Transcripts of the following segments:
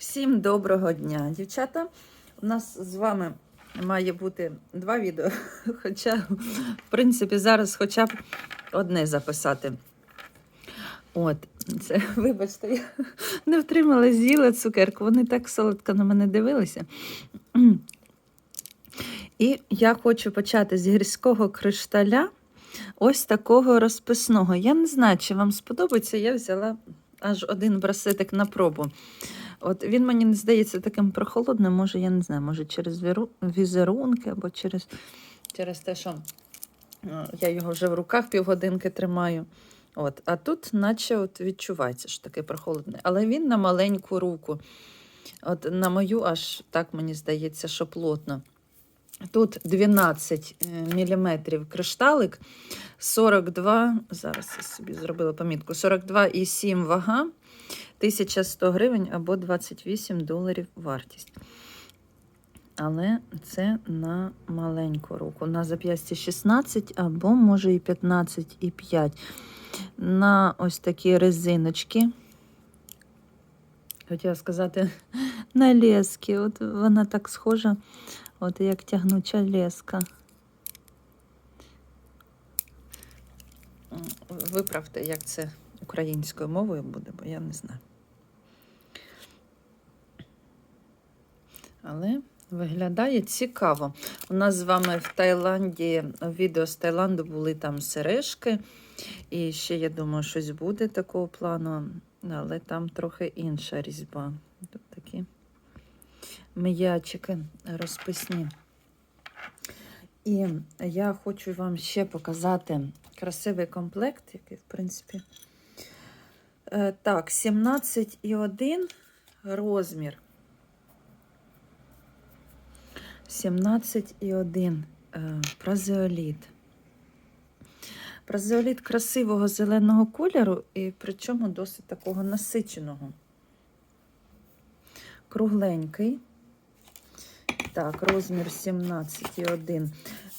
Всім доброго дня, дівчата. У нас з вами має бути два відео. Хоча, в принципі, зараз хоча б одне записати. От, це, вибачте, я не втримала, з'їла цукерку. Вони так солодко на мене дивилися. І я хочу почати з гірського кришталя, ось такого розписного. Я не знаю, чи вам сподобається. Я взяла аж один браслетик на пробу. От він мені не здається таким прохолодним, може, я не знаю, може через візерунки або через, через те, що е, я його вже в руках півгодинки тримаю. От, а тут, наче, от відчувається, що такий прохолодний. Але він на маленьку руку. От на мою аж так мені здається, що плотно. Тут 12 мм кришталик, 42, зараз я собі зробила помітку, 42,7 вага, 1100 гривень або 28 доларів вартість. Але це на маленьку руку. На зап'ясті 16 або може і 15,5. На ось такі резиночки. Хотіла сказати, на лески. От вона так схожа, от як тягнуча леска. Виправте, як це українською мовою буде, бо я не знаю. Але виглядає цікаво. У нас з вами в Таїланді, відео з Таїланду були там сережки. І ще, я думаю, щось буде такого плану, але там трохи інша різьба. М'ячики розписні. І я хочу вам ще показати красивий комплект, який, в принципі, е, так, 17,1 розмір. 17,1 е, празеоліт. Празеоліт красивого зеленого кольору, і причому досить такого насиченого. Кругленький. Так, розмір 17,1.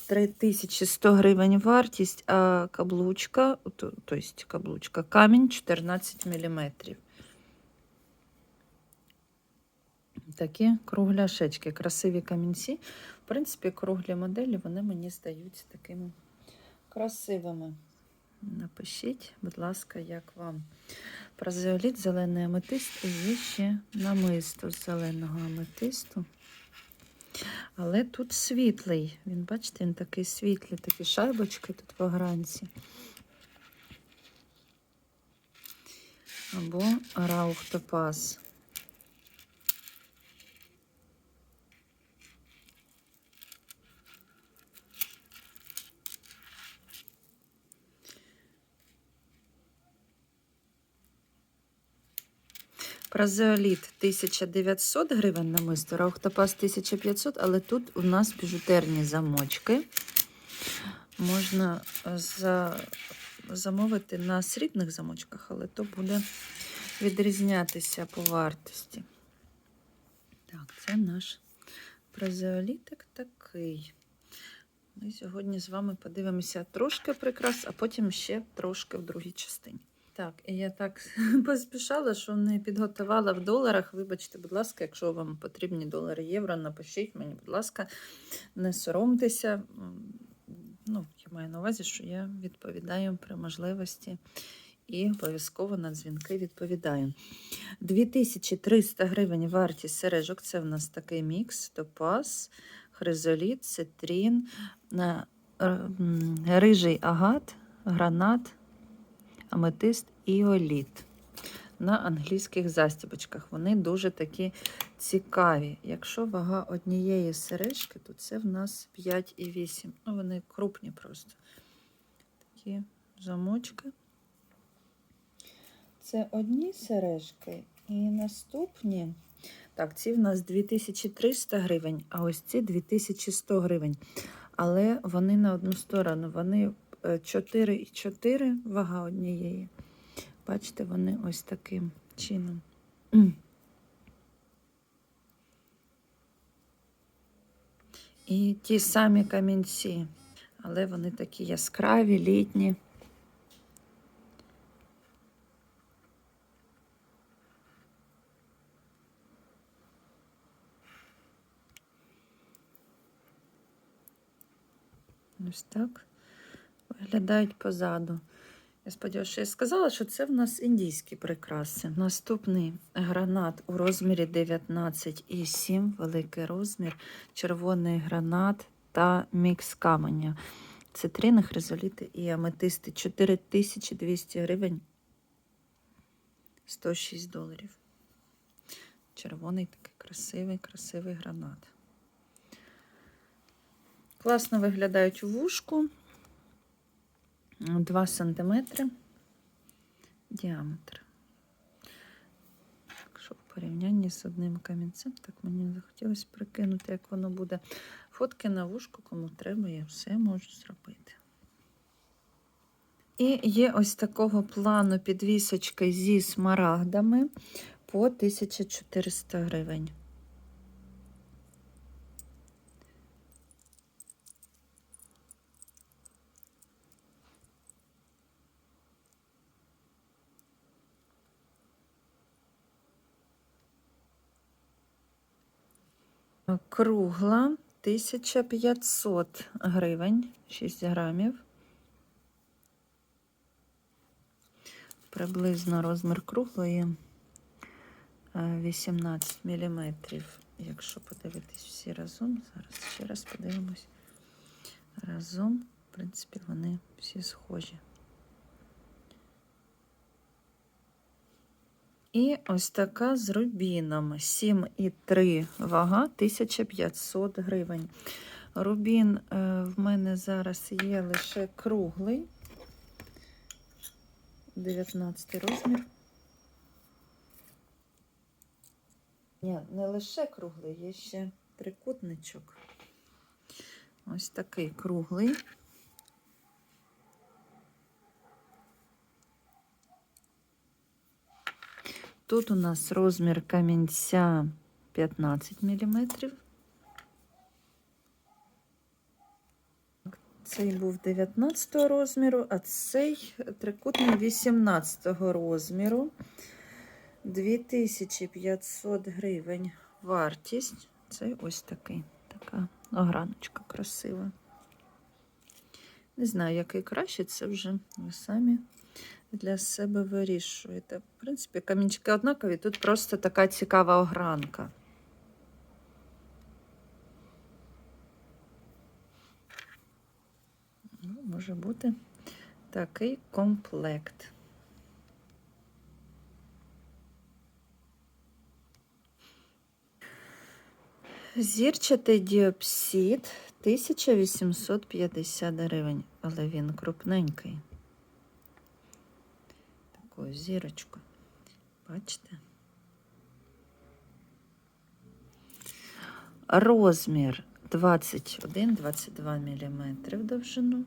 3100 гривень вартість, а каблучка, то, то есть каблучка, камінь 14 мм. Такі кругляшечки, красиві камінці. В принципі, круглі моделі, вони мені здаються такими красивими. Напишіть, будь ласка, як вам. Празеоліт, зелений аметист і ще намисто зеленого аметисту. Але тут світлий. Він, бачите, він такий світлий, такі шайбочки тут в огранці. Або раух Празеоліт 1900 гривень намисто, раухтопаз 1500, але тут у нас біжутерні замочки. Можна за... замовити на срібних замочках, але то буде відрізнятися по вартості. Так, це наш празеолітик такий. Ми сьогодні з вами подивимося трошки прикрас, а потім ще трошки в другій частині. Так, і я так поспішала, що не підготувала в доларах. Вибачте, будь ласка, якщо вам потрібні долари євро, напишіть мені, будь ласка, не соромтеся. Ну, я маю на увазі, що я відповідаю при можливості і обов'язково на дзвінки відповідаю. 2300 гривень вартість сережок. Це в нас такий мікс, топаз, хризоліт, цитрін, рижий агат, гранат аметист і оліт на англійських застібочках. Вони дуже такі цікаві. Якщо вага однієї сережки, то це в нас 5,8. Ну, вони крупні просто. Такі замочки. Це одні сережки. І наступні. Так, ці в нас 2300 гривень, а ось ці 2100 гривень. Але вони на одну сторону. Вони е, 4,4 вага однієї. Бачите, вони ось таким чином. І ті самі камінці, але вони такі яскраві, літні. Ось так виглядають позаду. Я сподіваюся, що я сказала, що це в нас індійські прикраси. Наступний гранат у розмірі 19,7, великий розмір, червоний гранат та мікс каменя. Цитрини, хризоліти і аметисти 4200 гривень 106 доларів. Червоний такий красивий, красивий гранат. Класно виглядають у вушку. 2 см діаметр. Якщо в порівнянні з одним камінцем, так мені захотілося прикинути, як воно буде. Фотки на вушку, кому треба, я все можу зробити. І є ось такого плану підвісочки зі смарагдами по 1400 гривень. Кругла 1500 гривень, 6 грамів. Приблизно розмір круглої е, 18 мм. Якщо подивитись всі разом, зараз ще раз подивимось. Разом, в принципі, вони всі схожі. І ось така з рубіном. 7,3 вага, 1500 гривень. Рубін е, в мене зараз є лише круглий. 19 розмір. Ні, не лише круглий, є ще трикутничок. Ось такий круглий. Тут у нас розмір камінця 15 мм. Цей був 19 розміру, а цей трикутний 18 розміру. 2500 гривень вартість. Це ось такий, така ограночка красива. Не знаю, який краще, це вже ви самі для себе вирішуєте. В принципі, камінчики однакові, тут просто така цікава огранка. Ну, може бути такий комплект. Зірчатий діопсид 1850 гривень, але він крупненький. Таку зірочку. Бачите? Розмір 21-22 мм в довжину.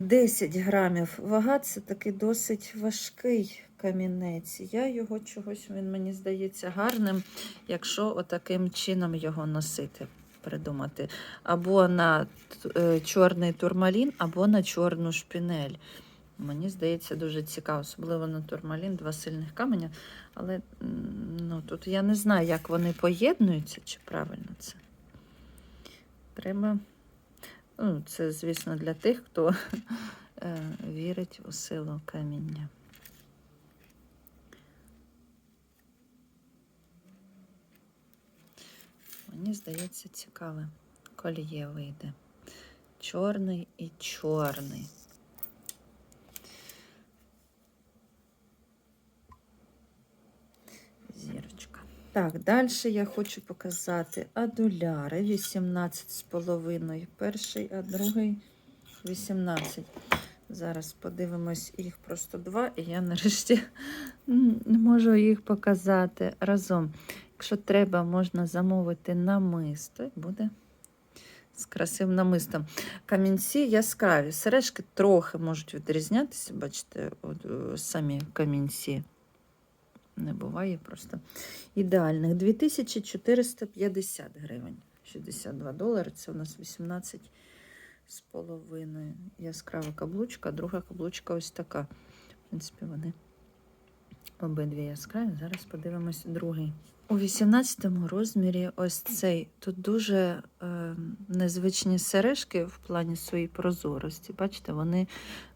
10 грамів вага це такий досить важкий камінець. Я його чогось, він мені здається гарним, якщо отаким чином його носити, придумати. Або на е, чорний турмалін, або на чорну шпінель. Мені здається, дуже цікаво, особливо на турмалін, два сильних каменя. Але ну, тут я не знаю, як вони поєднуються, чи правильно це. Треба. Ну, це, звісно, для тих, хто е, вірить у силу каміння. Мені здається, цікаве. Кольє вийде. Чорний і чорний. Так, далі я хочу показати адуляри 18,5. Перший, а другий 18. Зараз подивимось, їх просто два, і я нарешті не можу їх показати разом. Якщо треба, можна замовити намисто. Буде з красивим намистом. Камінці яскраві. Сережки трохи можуть відрізнятися, бачите, от, е, самі камінці. Не буває просто ідеальних. 2450 гривень. 62 долари. Це у нас 18 з половиною. Яскрава каблучка, друга каблучка ось така. В принципі, вони Обидві яскраві. Зараз подивимось другий. У 18 розмірі ось цей. Тут дуже е, незвичні сережки в плані своєї прозорості. Бачите, вони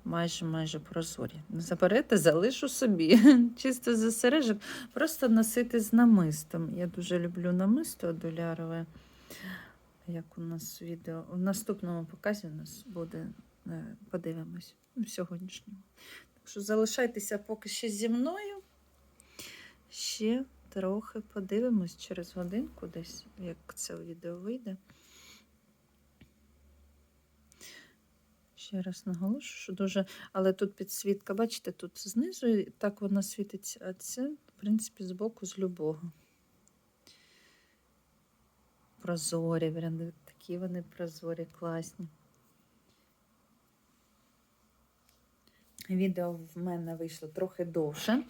майже майже прозорі. Заберете, залишу собі. Чисто за сережок. Просто носити з намистом. Я дуже люблю намисто долярове. Як у нас відео. У наступному показі у нас буде. е, Подивимось в сьогоднішньому. Так що залишайтеся поки ще зі мною. Ще трохи подивимось через годинку десь, як це відео вийде. Ще раз наголошую, що дуже. Але тут підсвітка, бачите, тут знизу і так вона світиться, а це, в принципі, збоку з любого. Прозорі, такі вони прозорі, класні. Відео в мене вийшло трохи довше.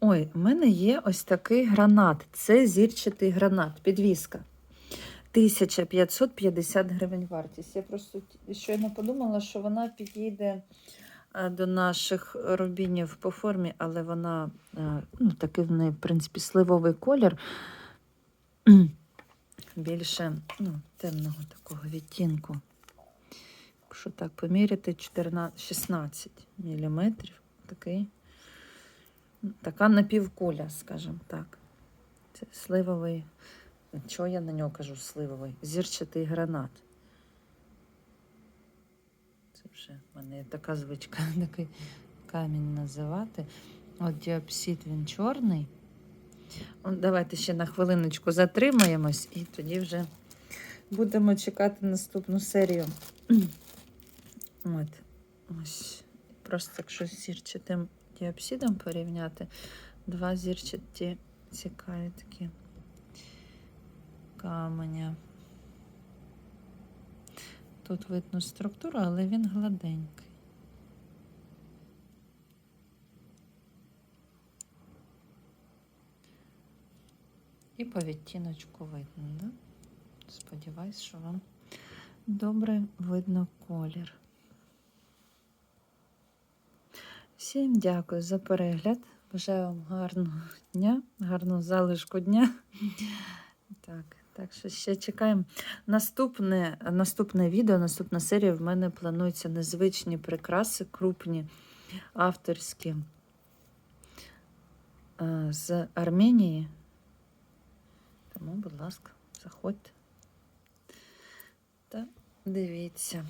Ой, в мене є ось такий гранат. Це зірчатий гранат, підвіска. 1550 гривень вартість. Я просто щойно подумала, що вона підійде е, до наших рубінів по формі, але вона е, ну, такий в неї, в принципі, сливовий колір. Більше ну, темного такого відтінку. Якщо так поміряти, 14, 16 мм. Такий, така напівкуля, скажімо так. Це сливовий. Чого я на нього кажу сливовий? Зірчатий гранат. Це вже в мене така звичка, такий камінь називати. От діапсид він чорний. От Давайте ще на хвилиночку затримаємось і тоді вже будемо чекати наступну серію. От. Ось. Просто якщо з зірчатим діапсидом порівняти, два зірчаті цікаві такі каменя. Тут видно структуру, але він гладенький. І по відтіночку видно, да? Сподіваюсь, що вам добре видно колір. Всім дякую за перегляд. Бажаю вам гарного дня, гарного залишку дня. Так, так що ще чекаємо. Наступне, наступне відео, наступна серія в мене плануються незвичні прикраси, крупні, авторські е, з Арменії. Тому, будь ласка, заходьте та дивіться.